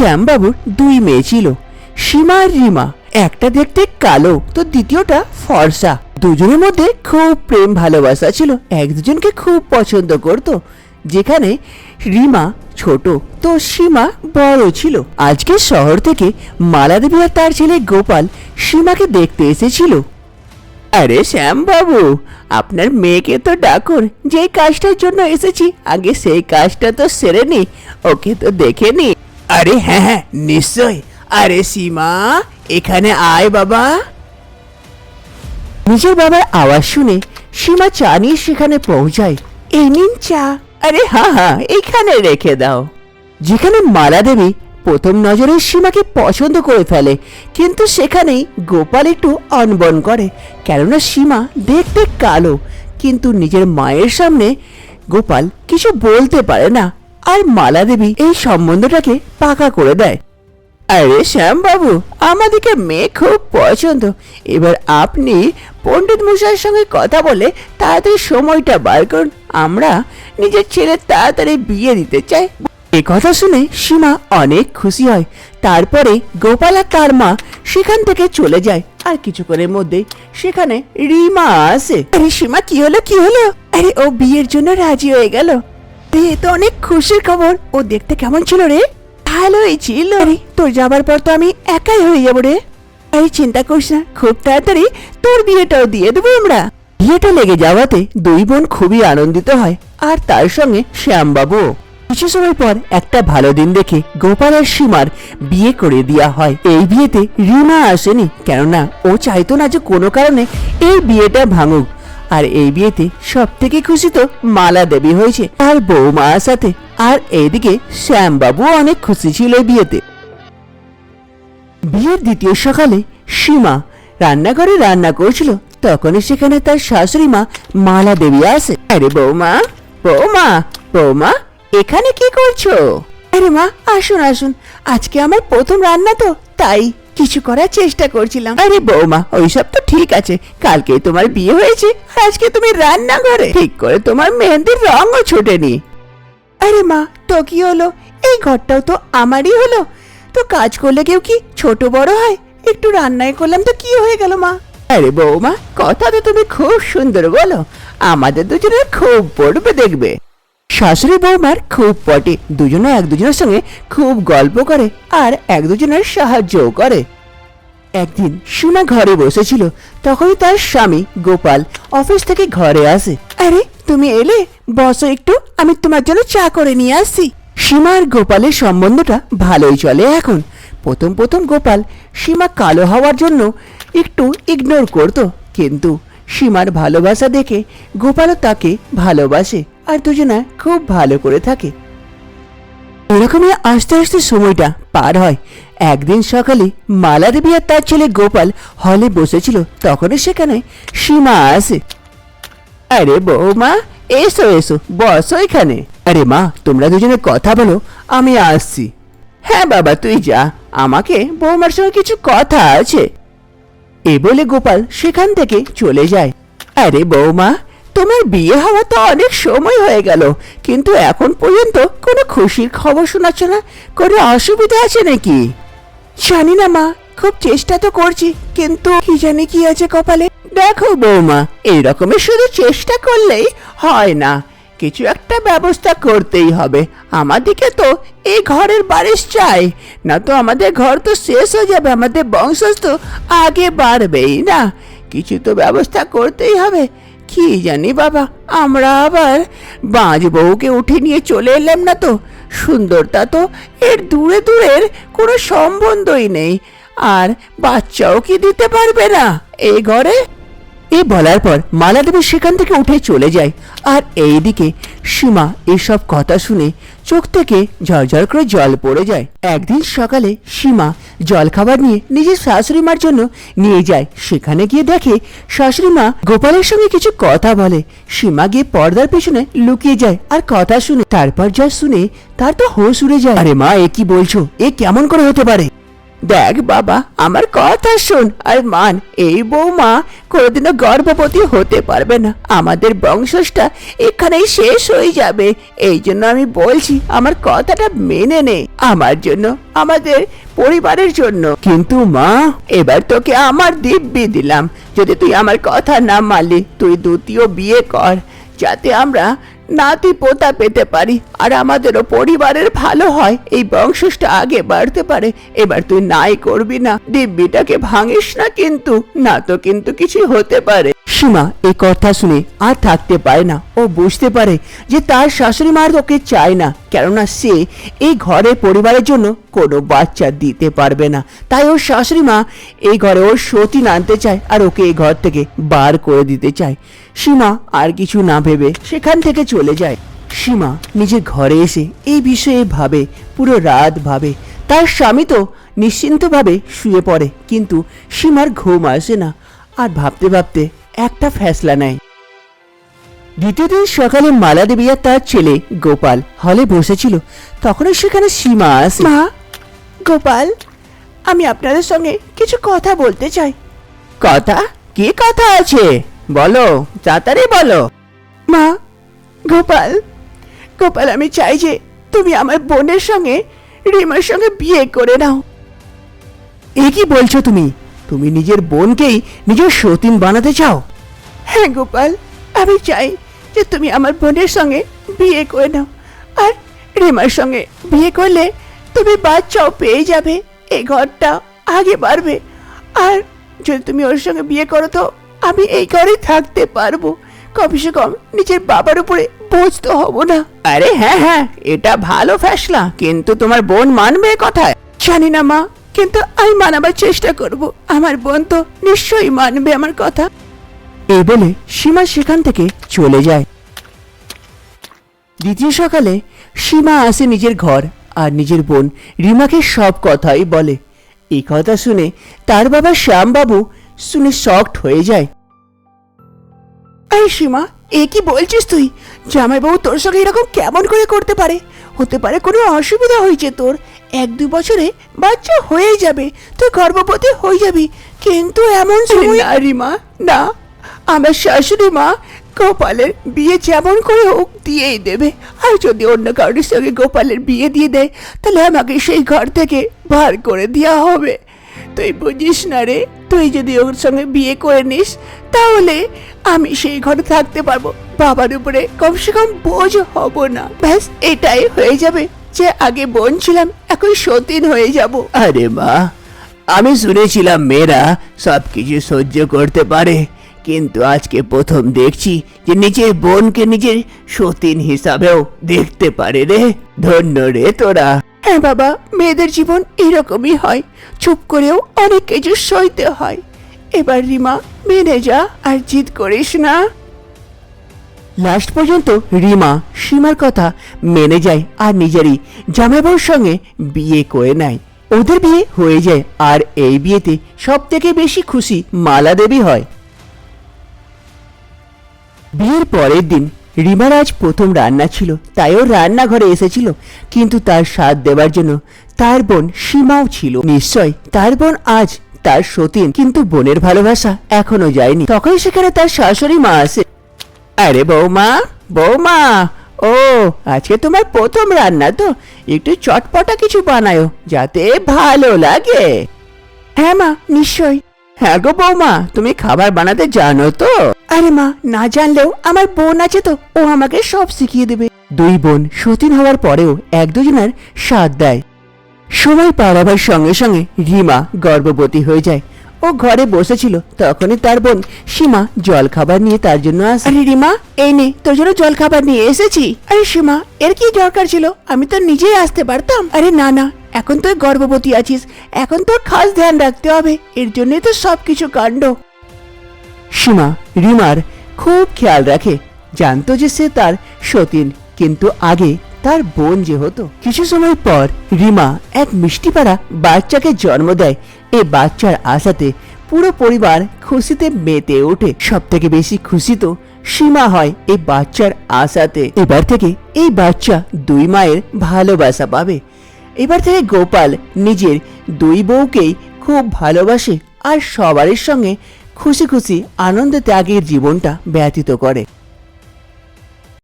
শ্যামবাবুর দুই মেয়ে ছিল। সীমা আর রিমা, একটা দেখতে কালো, তো দ্বিতীয়টা ফর্সা। দুজনের মধ্যে খুব প্রেম ভালোবাসা ছিল, এক দুজনকে খুব পছন্দ করত, যেখানে রিমা ছোট, তো সীমা বড় ছিল। আজকে শহর থেকে মালাদেবী আর তার ছেলে গোপাল সীমাকে দেখতে এসেছিল। আরে শ্যামবাবু, আপনার মেয়েকে তো ডাকুন, যে কাজটার জন্য এসেছি, আগে সেই কাজটা তো সেরে নি, ওকে তো দেখে নি। আরে হ্যাঁ হ্যাঁ নিশ্চয় আরে সীমা এখানে আয় বাবা। নিজের বাবার আওয়াজ শুনে সীমা চা নিয়ে সেখানে পৌঁছায়। এই নিন চা। আরে হ্যাঁ হ্যাঁ এইখানে রেখে দাও। যেখানে মালা দেবী প্রথম নজরে সীমাকে পছন্দ করে ফেলে কিন্তু সেখানেই গোপাল একটু অনবন করে কেননা সীমা দেখতে কালো কিন্তু নিজের মায়ের সামনে গোপাল কিছু বলতে পারে না। আর মালা দেবী এই সম্বন্ধটাকে পাকা করে দেয়। আরে শ্যাম বাবু আমাদেরকে মেয়ে খুব পছন্দ। এবার আপনি পণ্ডিত মশাইয়ের সঙ্গে কথা বলে তাড়াতাড়ি সময়টা বার করুন। আমরা নিজের ছেলের তাড়াতাড়ি বিয়ে দিতে চাই। এ কথা শুনে সীমা অনেক খুশি হয়। তারপরে গোপাল আর তার মা সেখান থেকে চলে যায়। আর কিছুক্ষণের মধ্যে সেখানে রিমা আসে। আরে সীমা, কি হলো কি হলো? আরে ও বিয়ের জন্য রাজি হয়ে গেল। এ তো অনেক খুশির খবর। ও দেখতে কেমন ছিল রে? ভালোই ছিল। আরে, তোর যাবার পর তো আমি একাই হয়ে যাব রে। এই চিন্তা করিস না, খুব তাড়াতাড়ি তোর বিয়েটাও দিয়ে দেবো আমরা। বিয়েটা লেগে যাওয়াতে দুই বোন খুবই আনন্দিত হয়, আর তার সঙ্গে শ্যামবাবু। কিছু সময় পর একটা ভালো দিন দেখে গোপাল আর সীমার বিয়ে করে দেওয়া হয়। এই বিয়েতে রিমা আসেনি, কেননা ও চাইতো না যে কোনো কারণে এই বিয়েটা ভাঙুক। আর এই বিয়েতে সব থেকে খুশি তো মালা দেবী হয়েছে, আর বৌমার সাথে। আর এইদিকে শ্যামবাবু অনেক খুশি ছিল বিয়েতে। বিয়ের দ্বিতীয় সকালে সীমা রান্নাঘরে রান্না করছিল, তখনই সেখানে তার শাশুড়ি মা মালা দেবী আসে আরে বৌমা বৌমা বৌমা, এখানে কি করছ? আরে মা, আসুন আসুন, আজকে আমার প্রথম রান্না তো, তাই কিছু করার চেষ্টা করছিলাম। আরে বৌমা, ওইসব তো ঠিক আছে। কালকে তোমার বিয়ে হয়েছে, আজকে তুমি রান্না করে ঠিক করে তোমার মেহেন্দির রঙও ছোটেনি আরে মা, তো কি হলো? এই ঘরটাও তো আমারই হলো। তো কাজ করলে কেউ কি ছোট বড় হয়? একটু রান্নায় করলাম তো কি হয়ে গেল মা? আরে বৌমা, কথা তো তুমি খুব সুন্দর বলো। আমাদের দুজনের খুব পড়বে দেখবে। শাশুড়ি বৌমার খুব পটে। দুজনে এক দুজনের সঙ্গে খুব গল্প করে আর এক দুজনের সাহায্যও করে। একদিন সীমা ঘরে বসেছিল, তখনই তার স্বামী গোপাল অফিস থেকে ঘরে আসে। আরে, তুমি এলে? বসো একটু, আমি তোমার জন্য চা করে নিয়ে আসছি সীমা আর গোপালের সম্বন্ধটা ভালোই চলে এখন। প্রথম প্রথম গোপাল সীমা কালো হওয়ার জন্য একটু ইগনোর করত, কিন্তু সীমার ভালোবাসা দেখে গোপালও তাকে ভালোবাসে। আর দুজনা খুব ভালো করে থাকে। এরকমই আস্তে আস্তে সময়টা পার হয়। একদিন সকালে মালা দেবী আর তার ছেলে গোপাল হলে বসেছিল তখনই সেখানে সীমা আসে আরে বৌমা, এসো এসো, বসো এখানে। আরে মা, তোমরা দুজনে কথা বলো, আমি আসছি। হ্যাঁ বাবা, তুই যা, আমাকে বৌমার সঙ্গে কিছু কথা আছে। এ বলে গোপাল সেখান থেকে চলে যায়। আরে বৌমা তোমার বিয়ে হওয়া তো অনেক সময় হয়ে গেল, কিন্তু এখন পর্যন্ত কোনো খুশির খবর শোনাচ্ছ না কোনো অসুবিধা আছে নাকি? জানি না মা, খুব চেষ্টা তো করছি, কিন্তু কি জানি কি আছে কপালে। দেখো বৌমা এই রকমের শুধু চেষ্টা করলেই হয় না, কিছু একটা ব্যবস্থা করতেই হবে। আমাদেরকে তো এই ঘরের বারিশ চাই, না তো আমাদের ঘর তো শেষ হয়ে যাবে, আমাদের বংশ তো আগে বাড়বেই না। কিছু তো ব্যবস্থা করতেই হবে কি জানি বাবা, আমরা আবার বাঁচ বউকে উঠে নিয়ে চলে এলাম না তো? সুন্দরতা তো এর দূরে দূরের কোনো সম্বন্ধই নেই। আর বাচ্চাও কি দিতে পারবে না? এই ঘরে এ বলার পর মালা দেবী সেখান থেকে উঠে চলে যায়। আর এইদিকে সীমা এসব কথা শুনে চোখ থেকে ঝরঝর করে জল পড়ে যায়। একদিন সকালে সীমা জল খাবার নিয়ে নিজের শাশুড়ি মার জন্য নিয়ে যায়। সেখানে গিয়ে দেখে শাশুড়ি মা গোপালের সঙ্গে কিছু কথা বলে। সীমা গিয়ে পর্দার পেছনে লুকিয়ে যায় আর কথা শুনে তারপর যা শুনে তার তো হোশ উড়ে যায়। আরে মা, এ কি বলছো? এ কেমন করে হতে পারে? দেখ বাবা, আমার কথা শোন। আর মান, এই বৌমা কোনোদিনও গর্ভবতী হতে পারবে না। আমাদের বংশটা এখানেই শেষ হয়ে যাবে। এই জন্য আমি বলছি, আমার কথাটা মেনে নে। আমার জন্য, আমাদের পরিবারের জন্য। কিন্তু মা, এবার তোকে আমার দিব্যি দিলাম। যদি তুই আমার কথা না মানলি, তুই দ্বিতীয় বিয়ে কর। যাতে আমরা নাতি পোতা পেতে পারি। আর আমাদেরও পরিবারের ভালো হয়। এই বংশটা আগে বাড়তে পারে। এবার তুই নাই করবি না। দিব্যিটাকে ভাঙিস না কিন্তু। না তো কিন্তু কিছু হতে পারে। সীমা এই কথা শুনে আর থাকতে পারে না ও বুঝতে পারে যে তার শাশুড়ি মার ওকে চায় না, কেননা সে এই ঘরে পরিবারের জন্য কোনো বাচ্চা দিতে পারবে না। তাই ওর শাশুড়ি মা এই ঘরে ওর সতীন আনতে চায় আর ওকে এই ঘর থেকে বার করে দিতে চায়। সীমা আর কিছু না ভেবে সেখান থেকে চলে যায়। সীমা নিজের ঘরে এসে এই বিষয়ে ভাবে, পুরো রাত ভাবে। তার স্বামী তো নিশ্চিন্তভাবে শুয়ে পড়ে, কিন্তু সীমার ঘুম আসে না। আর ভাবতে ভাবতে একটা ফ্যাসলা নেয়। দ্বিতীয় দিন সকালে মালা দেবী আর তার ছেলে গোপাল হলে বসেছিল। তখনই সেখানে সীমা আসে মা গোপাল আমি আপনাদের সঙ্গে কিছু কথা বলতে চাই। কথা? কি কথা আছে? বলো তাড়াতাড়ি বলো। মা গোপাল গোপাল আমি চাই যে তুমি আমার বোনের সঙ্গে রিমার সঙ্গে বিয়ে করে নাও। এ কি বলছো তুমি? তুমি নিজের বোনকেই নিজের সতীন বানাতে চাও? হ্যাঁ গোপাল আমি চাই যে তুমি আমার বোনের সঙ্গে বিয়ে করে নাও। আর রেমার সঙ্গে বিয়ে করলে তুমি বাচ্চাও পেয়ে যাবে এই ঘরটা আগে বাড়বে। আর যদি তুমি ওর সঙ্গে বিয়ে করো তো আমি এই ঘরে থাকতে পারব। কমসে কম নিজের বাবার উপরে বোঝ তো হব না। আরে হ্যাঁ হ্যাঁ এটা ভালো ফ্যাসলা কিন্তু তোমার বোন মানবে কথায়? জানি না মা কিন্তু আমি মানাবার চেষ্টা করব। আমার বোন তো নিশ্চয়ই মানবে আমার কথা। এই বলে সীমা সেখান থেকে চলে যায়। দ্বিতীয় সকালে সীমা আসে নিজের ঘর আর নিজের বোন রিমাকে সব কথাই বলে। এই কথা শুনে তার বাবা শ্যামবাবু শুনে শকড হয়ে যায়। এই সীমা, এ কি বলছিস তুই? জামাইবাবু তোর সঙ্গে এরকম কেমন করে করতে পারে? হতে পারে কোনো অসুবিধা হয়েছে তোর। এক দু বছরে বাচ্চা হয়ে যাবে তুই গর্ভবতী হয়ে যাবি। কিন্তু এমন সময় না রিমা না। আমার শাশুড়ি মা গোপালের বিয়ে যেমন করে হোক দিয়েই দেবে। আর যদি অন্য কারোর সঙ্গে গোপালের বিয়ে দিয়ে দেয় তাহলে আমাকে সেই ঘর থেকে বার করে দেওয়া হবে। তুই বুঝিস না রে তুই যদি ওর সঙ্গে বিয়ে করে নিস তাহলে আমি সেই ঘরে থাকতে পারব। বাবার উপরে কমসে কম বোঝ হব না। ব্যাস এটাই হয়ে যাবে। যে আগে বোন ছিলাম এখন সতীন হয়ে যাব। আরে মা আমি শুনেছিলাম মেয়েরা সব কিছু সহ্য করতে পারে কিন্তু আজকে প্রথম দেখছি যে নিজের বোনকে নিজের সতীন হিসাবেও দেখতে পারে রে। ধন্য রে তোরা। হ্যাঁ বাবা মেয়েদের জীবন এরকমই হয় চুপ করেও অনেক কিছু সইতে হয়। এবার রিমা মেনে যা আর জিদ করিস না। লাস্ট পর্যন্ত রিমা সীমার কথা মেনে যায় আর নিজেরই জামাইবাবুর সঙ্গে বিয়ে করে নেয়। ওদের বিয়ে হয়ে যায় আর এই বিয়েতে সব থেকে বেশি খুশি মালা দেবী হয়। বিয়ের পরের দিন রিমার আজ প্রথম রান্না ছিল, তাই ও রান্নাঘরে এসেছিল, কিন্তু তার স্বাদ দেওয়ার জন্য তার বোন সীমাও ছিল। নিশ্চয় তার বোন আজ তার সতীন, কিন্তু বোনের ভালোবাসা এখনও যায়নি। তখন সেখানে তার শাশুড়ি মা আসে। আরে বৌমা বৌমা ও আজকে তোমার প্রথম রান্না তো। একটু চটপটা কিছু বানায়ো যাতে ভালো লাগে। হ্যাঁ মা নিশ্চয় হ্যাঁ গো বৌমা তুমি খাবার বানাতে জানো তো? আরে মা না জানলেও আমার বোন আছে তো ও আমাকে সব শিখিয়ে দেবে। দুই বোন সতীন হওয়ার পরেও এক দুজনের স্বাদ দেয়। সময় পারাবার সঙ্গে সঙ্গে রিমা গর্ভবতী হয়ে যায়। ও ঘরে বসেছিল তখনই তার বোন সীমা জল খাবার নিয়ে তার জন্য আসে। আরে রিমা এই নে তোর জন্য জল খাবার নিয়ে এসেছি। আরে সীমা এর কি দরকার ছিল? আমি তো নিজেই আসতে পারতাম। আরে না না এখন তুই গর্ভবতী আছিস। এখন তোর খাস ধ্যান রাখতে হবে। এর জন্যই তো সবকিছু কাণ্ড। সীমা রিমার খুব খেয়াল রাখে। জানতো যে সে তার সতীন কিন্তু আগে তার বোন যে হতো। কিছু সময় পর রিমা এক মিষ্টিপাড়া বাচ্চাকে জন্ম দেয়। এই বাচ্চার আশাতে পুরো পরিবার খুশিতে মেতে ওঠে। সব থেকে বেশি খুশি তো সীমা হয় এই বাচ্চার আশাতে। এবার থেকে এই বাচ্চা দুই মায়ের ভালোবাসা পাবে। এবার থেকে গোপাল নিজের দুই বউকেই খুব ভালোবাসে আর সবারই সঙ্গে খুশি খুশি আনন্দে ত্যাগের জীবনটা ব্যতীত করে।